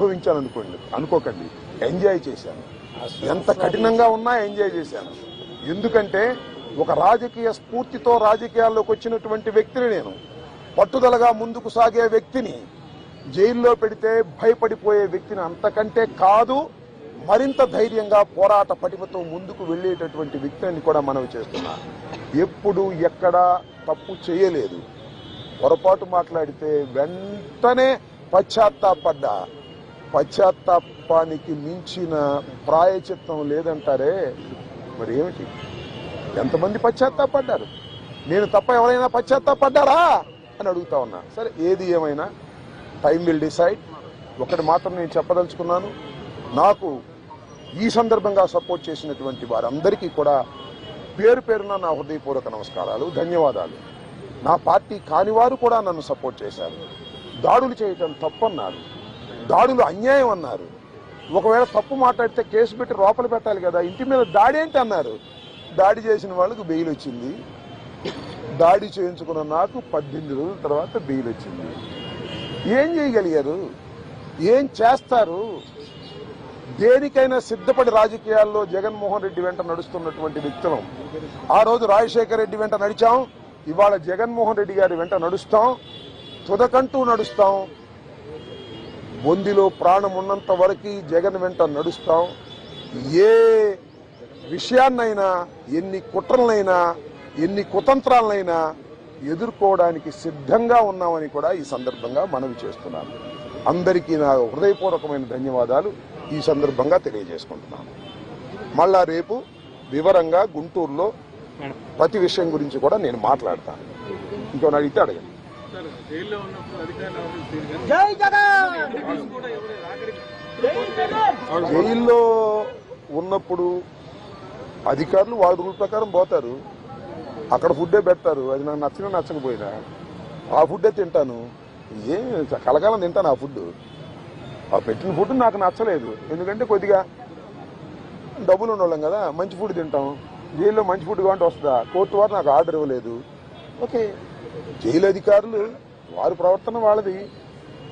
అనుభవించాను అనుకోండి అనుకోకండి. ఎంజాయ్ చేశాను. ఎంత కఠినంగా ఉన్నా ఎంజాయ్ చేశాను. ఎందుకంటే ఒక రాజకీయ స్ఫూర్తితో రాజకీయాల్లోకి వచ్చినటువంటి వ్యక్తిని నేను. పట్టుదలగా ముందుకు సాగే వ్యక్తిని జైల్లో పెడితే భయపడిపోయే వ్యక్తిని అంతకంటే కాదు మరింత ధైర్యంగా పోరాట పటిమతో ముందుకు వెళ్ళేటటువంటి వ్యక్తిని కూడా మనవి చేస్తున్నా. ఎప్పుడు ఎక్కడ తప్పు చేయలేదు. పొరపాటు మాట్లాడితే వెంటనే పశ్చాత్తాపడ్డా. పశ్చాత్తాపానికి మించిన ప్రాయచిత్తం లేదంటారే? మరి ఏమిటి? ఎంతమంది పశ్చాత్తాపడ్డారు? నేను తప్ప ఎవరైనా పశ్చాత్తాపడ్డారా? అని అడుగుతా ఉన్నా. సరే ఏది ఏమైనా టైం విల్ డిసైడ్. ఒకటి మాత్రం నేను చెప్పదలుచుకున్నాను. నాకు ఈ సందర్భంగా సపోర్ట్ చేసినటువంటి వారందరికీ కూడా పేరు పేరున నా హృదయపూర్వక నమస్కారాలు ధన్యవాదాలు. నా పార్టీ కానివారు కూడా నన్ను సపోర్ట్ చేశారు. దాడులు చేయటం తప్పన్నారు. దాడులు అన్యాయం అన్నారు. ఒకవేళ తప్పు మాట్లాడితే కేసు పెట్టి లోపల పెట్టాలి కదా ఇంటి మీద దాడి ఏంటి అన్నారు. దాడి చేసిన వాళ్ళకు బెయిల్ వచ్చింది. దాడి చేయించుకున్న నాకు పద్దెనిమిది రోజుల తర్వాత బెయిల్ వచ్చింది. ఏం చేయగలిగారు? ఏం చేస్తారు? దేనికైనా సిద్ధపడి రాజకీయాల్లో జగన్మోహన్ రెడ్డి వెంట నడుస్తున్నటువంటి వ్యక్తులం. ఆ రోజు రాజశేఖర రెడ్డి వెంట నడిచాం. ఇవాళ జగన్మోహన్ రెడ్డి గారి వెంట నడుస్తాం. తుదకంటూ నడుస్తాం. బొందిలో ప్రాణం ఉన్నంత వరకు జగన్ వెంట నడుస్తాం. ఏ విషయాన్నైనా ఎన్ని కుట్రలనైనా ఎన్ని కుతంత్రాలనైనా ఎదుర్కోవడానికి సిద్ధంగా ఉన్నామని కూడా ఈ సందర్భంగా మనవి చేస్తున్నాను అందరికీ నా హృదయపూర్వకమైన ధన్యవాదాలు. ఈ సందర్భంగా తెలియజేసుకుంటున్నాను. మళ్ళా రేపు వివరంగా గుంటూరులో ప్రతి విషయం గురించి కూడా నేను మాట్లాడతాను. ఇంకో అడిగితే అడగండి. జైల్లో ఉన్నప్పుడు అధికారులు జైల్లో ఉన్నప్పుడు వాళ్ళ రూల్ ప్రకారం పోతారు. అక్కడ ఫుడ్డే పెడతారు. అది నాకు నచ్చినా నచ్చకపోయినా ఆ ఫుడ్డే తింటాను. ఏం కలకాలం తింటాను ఆ ఫుడ్ ఆ పెట్టిన ఫుడ్ నాకు నచ్చలేదు. ఎందుకంటే కొద్దిగా డబ్బులు ఉన్నోళ్ళం కదా మంచి ఫుడ్ తింటాం. జైల్లో మంచి ఫుడ్ కావాలంటే వస్తుందా? కోర్టు వారు నాకు ఆర్డర్ ఇవ్వలేదు. ఓకే. జైలు అధికారులు వారి ప్రవర్తన వాళ్ళది.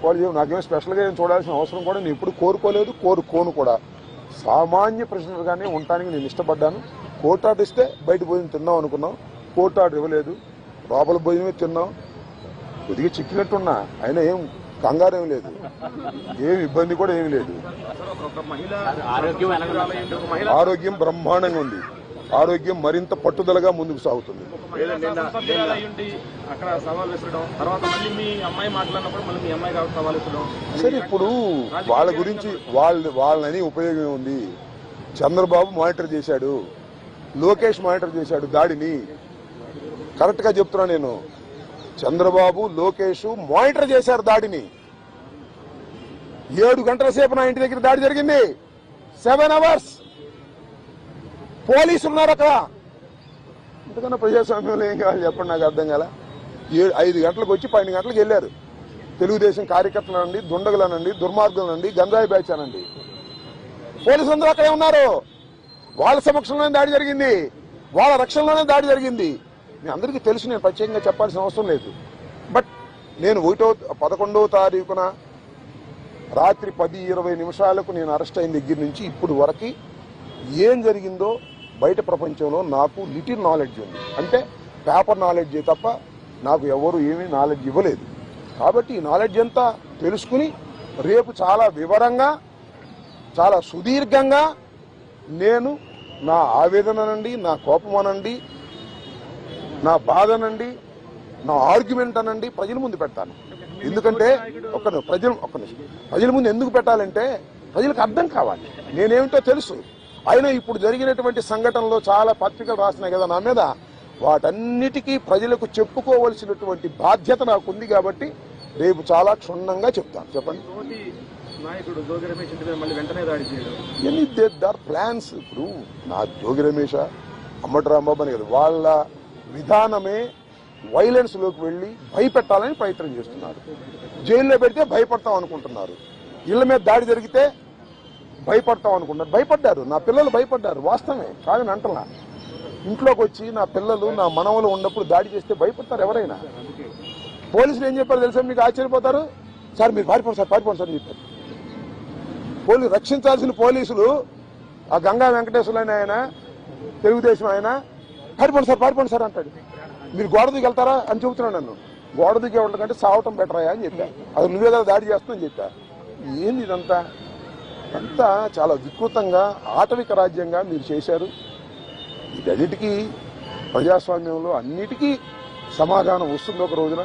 వాళ్ళు ఏం- నాకేం స్పెషల్గా ఏం చూడాల్సిన అవసరం కూడా నేను ఎప్పుడు కోరుకోలేదు. కోరుకోను కూడా. సామాన్య ప్రశ్నలుగానే ఉండటానికి నేను ఇష్టపడ్డాను. కోర్టు ఆర్డర్ ఇస్తే బయట భోజనం తిన్నాం అనుకున్నాం. కోర్టు ఆర్డర్ ఇవ్వలేదు. లోపల భోజనమే తిన్నాం. కొద్దిగా చిక్కినట్టున్నా. అయినా ఏం కంగారేం లేదు. ఏం ఇబ్బంది కూడా ఏమీ లేదు. ఆరోగ్యం బ్రహ్మాండంగా ఉంది. ఆరోగ్యం మరింత పట్టుదలగా ముందుకు సాగుతుంది. సరే ఇప్పుడు వాళ్ళ గురించి వాళ్ళ వాళ్ళని ఉపయోగం ఉంది. చంద్రబాబు మానిటర్ చేశాడు. లోకేష్ మానిటర్ చేశాడు దాడిని. కరెక్ట్గా చెప్తున్నా నేను. చంద్రబాబు లోకేష్ మానిటర్ చేశారు దాడిని. ఏడు గంటల సేపు నా ఇంటి దగ్గర దాడి జరిగింది. Seven hours. పోలీసులు ఉన్నారు అక్కడ. ఇంతకన్నా ప్రజాస్వామ్యంలో ఏం కావాలి చెప్పండి నాకు అర్థం కాల? ఏడు ఐదు గంటలకు వచ్చి పన్నెండు గంటలకు వెళ్ళారు. తెలుగుదేశం కార్యకర్తలనండి దుండగులనండి దుర్మార్గులనండి గంజాయి బ్యాచ్ అనండి పోలీసులందరూ అక్కడే ఉన్నారు. వాళ్ళ సమక్షంలోనే దాడి జరిగింది. వాళ్ళ రక్షణలోనే దాడి జరిగింది. మీ అందరికీ తెలుసు నేను ప్రత్యేకంగా చెప్పాల్సిన అవసరం లేదు. బట్ నేను ఒకటో పదకొండవ తారీఖున రాత్రి పది ఇరవై నిమిషాలకు నేను అరెస్ట్ అయిన దగ్గర నుంచి ఇప్పుడు వరకు ఏం జరిగిందో బయట ప్రపంచంలో నాకు లిటిల్ నాలెడ్జ్ ఉంది. అంటే పేపర్ నాలెడ్జ్ తప్ప నాకు ఎవరు ఏమీ నాలెడ్జ్ ఇవ్వలేదు. కాబట్టి ఈ నాలెడ్జ్ అంతా తెలుసుకుని రేపు చాలా వివరంగా చాలా సుదీర్ఘంగా నేను నా ఆవేదన అనండి నా కోపం అనండి నా బాధ అనండి నా ఆర్గ్యుమెంట్ అనండి ప్రజల ముందు పెడతాను. ఎందుకంటే ఒక ప్రజలు ఒక నిమిషం. ప్రజల ముందు ఎందుకు పెట్టాలంటే ప్రజలకు అర్థం కావాలి. నేనేమిటో తెలుసు. అయినా ఇప్పుడు జరిగినటువంటి సంఘటనలో చాలా పత్రికలు రాసినాయి కదా నా మీద. వాటన్నిటికీ ప్రజలకు చెప్పుకోవలసినటువంటి బాధ్యత నాకు ఉంది కాబట్టి రేపు చాలా క్షుణ్ణంగా చెప్తాను. చెప్పండి. ఎన్ని దర్ ప్లాన్స్ ఇప్పుడు నా జోగి రమేష అమ్మటి రాంబాబు అని కదా వాళ్ళ విధానమే వైలెన్స్లోకి వెళ్ళి భయపెట్టాలని ప్రయత్నం చేస్తున్నారు. జైల్లో పెడితే భయపడతాం అనుకుంటున్నారు. ఇళ్ళ మీద దాడి జరిగితే భయపడతాం అనుకున్నారు భయపడ్డారు. నా పిల్లలు భయపడ్డారు వాస్తవమే. కాదని అంటలా ఇంట్లోకి వచ్చి నా పిల్లలు నా మనవలు ఉన్నప్పుడు దాడి చేస్తే భయపడతారు ఎవరైనా. పోలీసులు ఏం చెప్పారు తెలుసా? మీకు ఆశ్చర్యపోతారు? సార్ మీరు పారిపోండి సార్ పారిపోండి సార్ అని చెప్పారు. పోలీసు రక్షించాల్సిన పోలీసులు ఆ గంగా వెంకటేశ్వర ఆయన తెలుగుదేశం ఆయన పారిపోండి సార్ పారిపోండి సార్ అంటాడు. మీరు గోడ దిగి వెళ్తారా అని చెబుతున్నాను నన్ను. గోడ దిగే కంటే సావటం బెటర్ అని చెప్పా. అది నువ్వే కదా దాడి చేస్తుందని చెప్పా. ఏంది ఇదంతా? అంతా చాలా వికృతంగా ఆటవిక రాజ్యంగా మీరు చేశారు. ఇదన్నిటికీ ప్రజాస్వామ్యంలో అన్నిటికీ సమాధానం వస్తుంది ఒక రోజున.